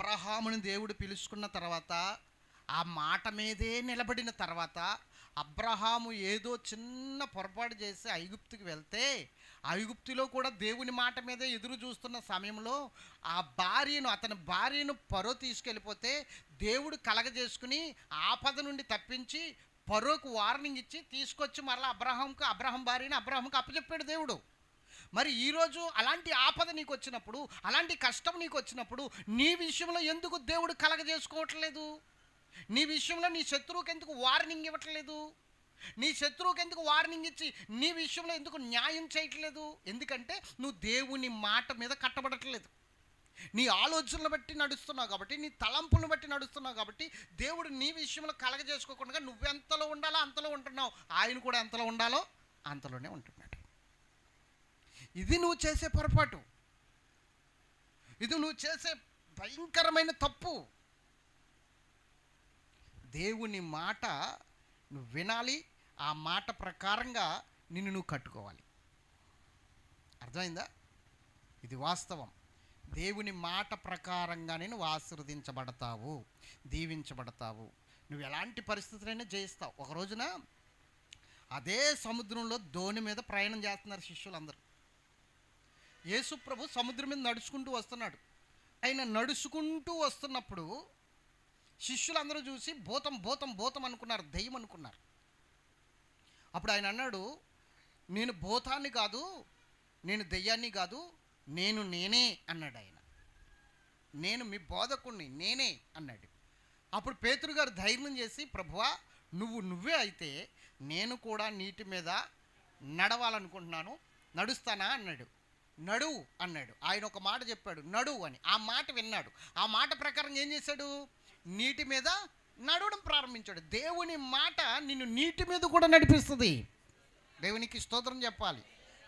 అబ్రహాముని దేవుడు పిలుచుకున్న తర్వాత ఆ మాట మీదే నిలబడిన తర్వాత అబ్రహాము ఏదో చిన్న పొరపాటు చేసి ఐగుప్తుకి వెళ్తే ఐగుప్తులో కూడా దేవుని మాట మీదే ఎదురు చూస్తున్న సమయంలో ఆ భార్యను అతని భార్యను పరో తీసుకెళ్ళిపోతే దేవుడు కలగజేసుకుని ఆపద నుండి తప్పించి పరోకు వార్నింగ్ ఇచ్చి తీసుకొచ్చి మరలా అబ్రహాంకు అబ్రహం భార్యని అబ్రహాంకు అప్పచెప్పాడు దేవుడు. మరి ఈరోజు అలాంటి ఆపద నీకు వచ్చినప్పుడు అలాంటి కష్టం నీకు వచ్చినప్పుడు నీ విషయంలో ఎందుకు దేవుడు కలగజేసుకోవట్లేదు నీ విషయంలో నీ శత్రువుకి ఎందుకు వార్నింగ్ ఇవ్వట్లేదు? నీ శత్రువుకి ఎందుకు వార్నింగ్ ఇచ్చి నీ విషయంలో ఎందుకు న్యాయం చేయట్లేదు? ఎందుకంటే నువ్వు దేవుని మాట మీద కట్టబడట్లేదు. నీ ఆలోచనలు బట్టి నడుస్తున్నావు కాబట్టి నీ తలంపులను బట్టి నడుస్తున్నావు కాబట్టి దేవుడు నీ విషయంలో కలగజేసుకోకుండా నువ్వెంతలో ఉండాలో అంతలో ఉంటున్నావు. ఆయన కూడా ఎంతలో ఉండాలో అంతలోనే ఉంటున్నాడు. ఇది నువ్వు చేసే పొరపాటు. ఇది నువ్వు చేసే భయంకరమైన తప్పు. దేవుని మాట నువ్వు వినాలి ఆ మాట ప్రకారంగా నిన్ను నువ్వు కట్టుకోవాలి. అర్థమైందా? ఇది వాస్తవం. దేవుని మాట ప్రకారంగా నువ్వు ఆశీర్వదించబడతావు దీవించబడతావు. నువ్వు ఎలాంటి పరిస్థితులైనా జయిస్తావు. ఒక రోజున అదే సముద్రంలో దోణి మీద ప్రయాణం చేస్తున్నారు శిష్యులందరూ. యేసుప్రభు సముద్రం మీద నడుచుకుంటూ వస్తున్నాడు. ఆయన నడుచుకుంటూ వస్తున్నప్పుడు శిష్యులందరూ చూసి భూతం భూతం భూతం అనుకున్నారు దెయ్యం అనుకున్నారు. అప్పుడు ఆయన అన్నాడు నేను భూతాన్ని కాదు నేను దెయ్యాన్ని కాదు నేను నేనే అన్నాడు ఆయన. నేను మీ బోధకుణ్ణి నేనే అన్నాడు. అప్పుడు పేతురు గారు ధైర్యం చేసి ప్రభువా నువ్వు నువ్వే అయితే నేను కూడా నీటి మీద నడవాలనుకుంటున్నాను నడుస్తానా అన్నాడు. నడువు అన్నాడు. ఆయన ఒక మాట చెప్పాడు నడువు అని. ఆ మాట విన్నాడు. ఆ మాట ప్రకారం ఏం చేశాడు? నీటి మీద నడవడం ప్రారంభించాడు. దేవుని మాట నిన్ను నీటి మీద కూడా నడిపిస్తుంది. దేవునికి స్తోత్రం చెప్పాలి.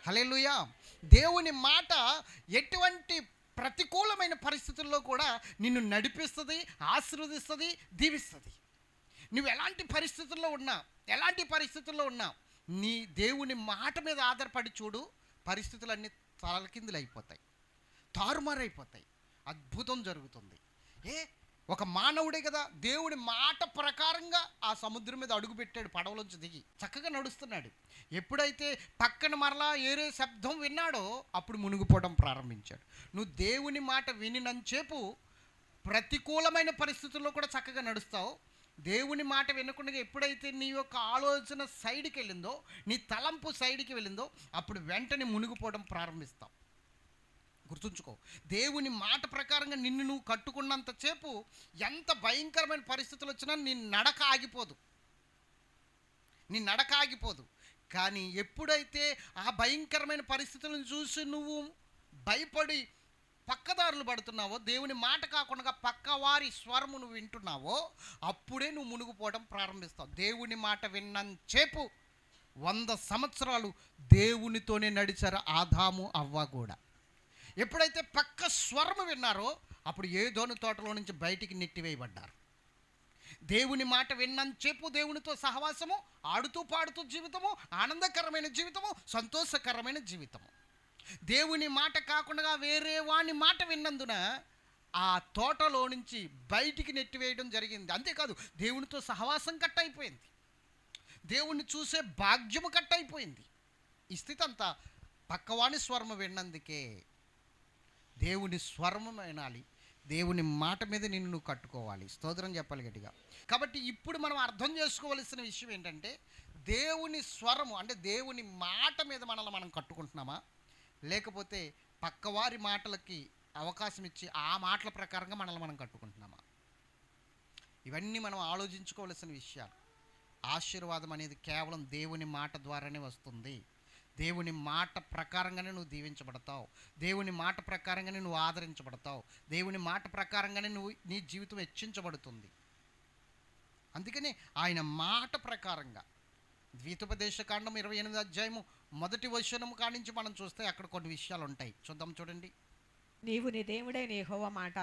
హలేలుయా దేవుని మాట ఎటువంటి ప్రతికూలమైన పరిస్థితుల్లో కూడా నిన్ను నడిపిస్తుంది ఆశీర్వదిస్తుంది దీవిస్తుంది. నువ్వు ఎలాంటి పరిస్థితుల్లో ఉన్నా ఎలాంటి పరిస్థితుల్లో ఉన్నా నీ దేవుని మాట మీద ఆధారపడి చూడు. పరిస్థితులన్నీ తలకిందులు అయిపోతాయి. తారుమారైపోతాయి. అద్భుతం జరుగుతుంది. ఏ? ఒక మానవుడే కదా దేవుడి మాట ప్రకారంగా ఆ సముద్రం మీద అడుగు పెట్టాడు పడవలోంచి దిగి. చక్కగా నడుస్తున్నాడు. ఎప్పుడైతే పక్కన మరలా ఏరే శబ్దం విన్నాడో అప్పుడు మునిగిపోవడం ప్రారంభించాడు. నువ్వు దేవుని మాట వినినంచేపు ప్రతికూలమైన పరిస్థితుల్లో కూడా చక్కగా నడుస్తావు. దేవుని మాట వినకుండా ఎప్పుడైతే నీ యొక్క ఆలోచన సైడ్కి వెళ్ళిందో నీ తలంపు సైడ్కి వెళ్ళిందో అప్పుడు వెంటనే మునిగిపోవడం ప్రారంభిస్తావు గుర్తుంచుకో దేవుని మాట ప్రకారంగా నిన్ను నువ్వు కట్టుకున్నంతసేపు ఎంత భయంకరమైన పరిస్థితులు వచ్చినా నీ నడక ఆగిపోదు. నీ నడక ఆగిపోదు. కానీ ఎప్పుడైతే ఆ భయంకరమైన పరిస్థితులను చూసి నువ్వు భయపడి పక్కదారులు పడుతున్నావో దేవుని మాట కాకుండా పక్కవారి స్వరము నువ్వు వింటున్నావో అప్పుడే నువ్వు మునిగిపోవడం ప్రారంభిస్తావు. దేవుని మాట విన్నంచేపు వంద సంవత్సరాలు దేవునితోనే నడిచారు ఆదాము అవ్వ కూడా. ఎప్పుడైతే పక్క స్వరము విన్నారో అప్పుడు ఏదోని తోటలో నుంచి బయటికి నెట్టివేయబడ్డారు. దేవుని మాట విన్నంచేపు దేవునితో సహవాసము ఆడుతూ పాడుతూ జీవితము ఆనందకరమైన జీవితము సంతోషకరమైన జీవితము. దేవుని మాట కాకుండా వేరే వాని మాట విన్నందున ఆ తోటలో నుంచి బయటికి నెట్టివేయడం జరిగింది. అంతేకాదు దేవునితో సహవాసం కట్ అయిపోయింది దేవుణ్ణి చూసే భాగ్యము కట్ అయిపోయింది ఈ స్థితి అంతా పక్కవాణి స్వరము విన్నందుకే దేవుని స్వరము వినాలి. దేవుని మాట మీద నిన్ను నువ్వు కట్టుకోవాలి. స్తోత్రం చెప్పాలి గట్టిగా. కాబట్టి ఇప్పుడు మనం అర్థం చేసుకోవలసిన విషయం ఏంటంటే దేవుని స్వరము అంటే దేవుని మాట మీద మనల్ని మనం కట్టుకుంటున్నామా? లేకపోతే పక్కవారి మాటలకి అవకాశం ఇచ్చి ఆ మాటల ప్రకారంగా మనల్ని మనం కట్టుకుంటున్నామా? ఇవన్నీ మనం ఆలోచించుకోవలసిన విషయాలు. ఆశీర్వాదం అనేది కేవలం దేవుని మాట ద్వారానే వస్తుంది. దేవుని మాట ప్రకారంగానే నువ్వు దీవించబడతావు. దేవుని మాట ప్రకారంగానే నువ్వు ఆదరించబడతావు. దేవుని మాట ప్రకారంగానే నువ్వు నీ జీవితం హెచ్చించబడుతుంది. అందుకని ఆయన మాట ప్రకారంగా ద్వీతోపదేశ కాండం ఇరవై ఎనిమిది అధ్యాయము మొదటి వచనము కానించి మనం చూస్తే అక్కడ కొన్ని విషయాలు ఉంటాయి. చూద్దాం చూడండి. నీవు నీ దేవుడైన యెహోవా మాట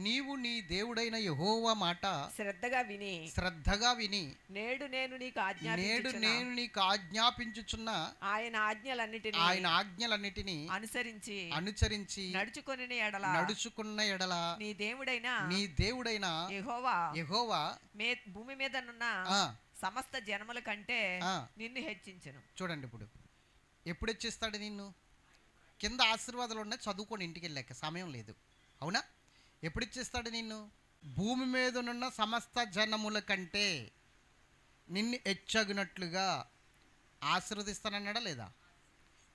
నీవు నీ దేవుడైన యెహోవా మాట శ్రద్ధగా విని శ్రద్ధగా విని నేడు నేను నీకు నేడు ఆజ్ఞాపించుచున్న నేను నీకు ఆజ్ఞాపించుచున్న ఆయన ఆజ్ఞలన్నిటిని ఆయన ఆజ్ఞలన్నిటినీ అనుసరించి అనుసరించి నడుచుకొని ఎడల నడుచుకున్న ఎడల నీ దేవుడైన నీ దేవుడైన యెహోవా యెహోవా మే భూమి మీదనున్న ఆ, సమస్త జనముల కంటే. నిన్ను హెచ్చించును. చూడండి ఇప్పుడు. ఎప్పుడు ఇచ్చిస్తాడు నిన్ను? కింద ఆశీర్వాదాలు ఉన్నాయి చదువుకొని ఇంటికి వెళ్ళాక. సమయం లేదు. అవునా? ఎప్పుడు ఇచ్చిస్తాడు నిన్ను? భూమి మీదనున్న సమస్త జనముల కంటే నిన్ను హెచ్చగినట్లుగా ఆశీర్వదిస్తానన్నాడా లేదా?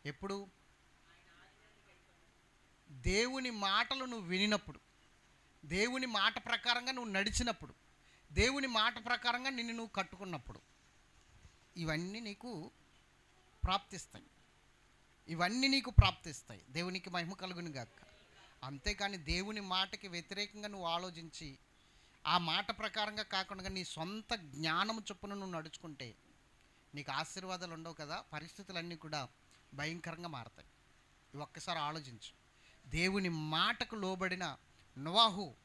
ఎప్పుడు? దేవుని మాటలు నువ్వు వినినప్పుడు. దేవుని మాట ప్రకారంగా నువ్వు నడిచినప్పుడు. దేవుని మాట ప్రకారంగా నిన్ను నువ్వు కట్టుకున్నప్పుడు ఇవన్నీ నీకు ప్రాప్తిస్తాయి. ఇవన్నీ నీకు ప్రాప్తిస్తాయి. దేవునికి మహిమ కలుగును గాక. అంతేకాని దేవుని మాటకి వ్యతిరేకంగా నువ్వు ఆలోచించి ఆ మాట ప్రకారంగా కాకుండా నీ సొంత జ్ఞానము చొప్పున నువ్వు నడుచుకుంటే నీకు ఆశీర్వాదాలు ఉండవు కదా పరిస్థితులన్నీ కూడా భయంకరంగా మారతాయి. ఇవి ఒక్కసారి ఆలోచించు. దేవుని మాటకు లోబడిన నువాహు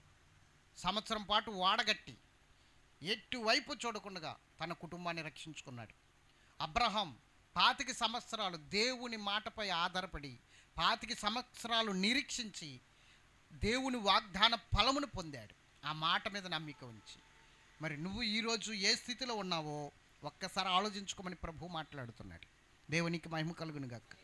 సంవత్సరం పాటు వాడగట్టి ఎటువైపు చూడకుండా తన కుటుంబాన్ని రక్షించుకున్నాడు. అబ్రహాం పాతిక సంవత్సరాలు దేవుని మాటపై ఆధారపడి పాతిక సంవత్సరాలు నిరీక్షించి దేవుని వాగ్దాన ఫలమును పొందాడు. ఆ మాట మీద నమ్మిక ఉంచి మరి నువ్వు ఈరోజు ఏ స్థితిలో ఉన్నావో ఒక్కసారి ఆలోచించుకోమని ప్రభు మాట్లాడుతున్నాడు. దేవునికి మహిమ కలుగును గక్క